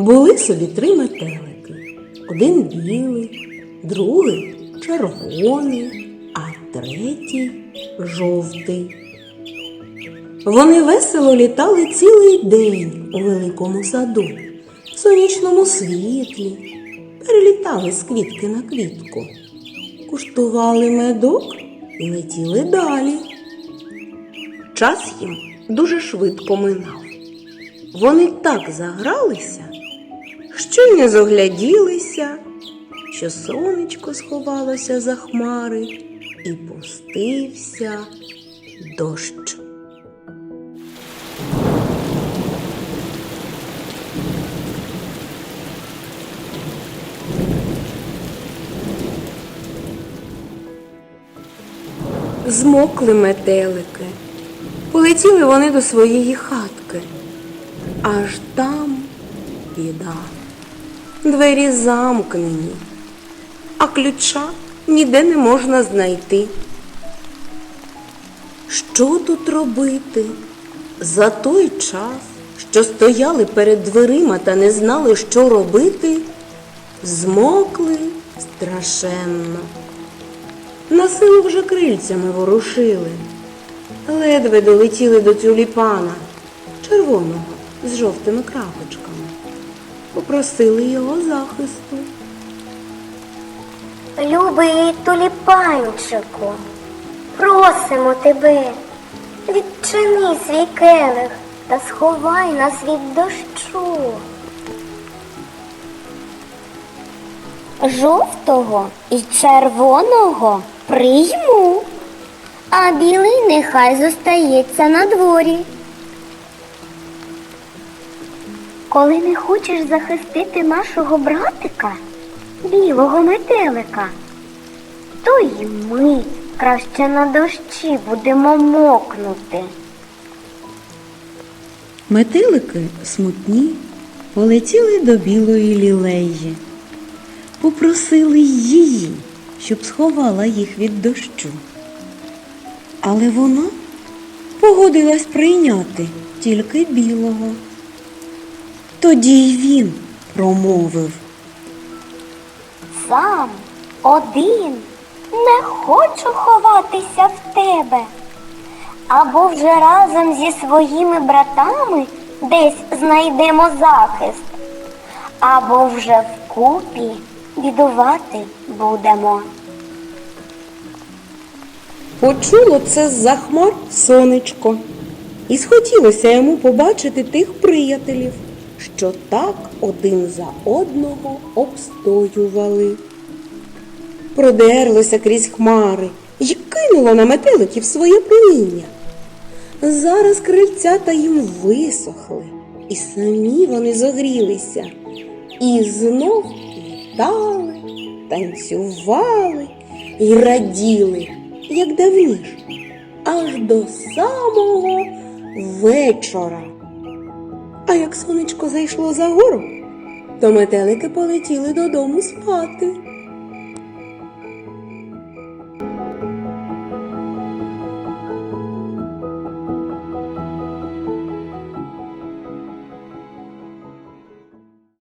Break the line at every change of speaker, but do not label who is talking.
Були собі три метелики. Один білий, другий червоний, а третій жовтий. Вони весело літали цілий день у великому саду, в сонячному світлі, перелітали з квітки на квітку, куштували медок і летіли далі. Час їм дуже швидко минав. Вони так загралися, що й не зогляділися, що сонечко сховалося за хмари і пустився дощ. Змокли метелики, полетіли вони до своєї хатки. Аж там біда. Двері замкнені, а ключа ніде не можна знайти. Що тут робити? За той час, що стояли перед дверима та не знали, що робити, змокли страшенно. На силу вже крильцями ворушили, ледве долетіли до тюліпана, червоного з жовтими крапочками. Попросили його захисту.
Любий туліпанчику, просимо тебе, відчини свій келих та сховай нас від дощу. Жовтого і червоного прийму, а білий нехай зостається на дворі. Коли не хочеш захистити нашого братика, білого метелика, то й ми краще на дощі будемо мокнути.
Метелики смутні полетіли до білої лілеї, попросили її, щоб сховала їх від дощу. Але вона погодилась прийняти тільки білого. Тоді й він промовив.
Сам один не хочу ховатися в тебе. Або вже разом зі своїми братами десь знайдемо захист, або вже вкупі бідувати будемо.
Почуло це з-за хмар сонечко, і схотілося йому побачити тих приятелів, що так один за одного обстоювали. Продерлося крізь хмари й кинуло на метеликів своє проміння. Зараз крильцята їм висохли, і самі вони зогрілися, і знов літали, танцювали і раділи, як давніш, аж до самого вечора. А як сонечко зайшло за гору, то метелики полетіли додому спати.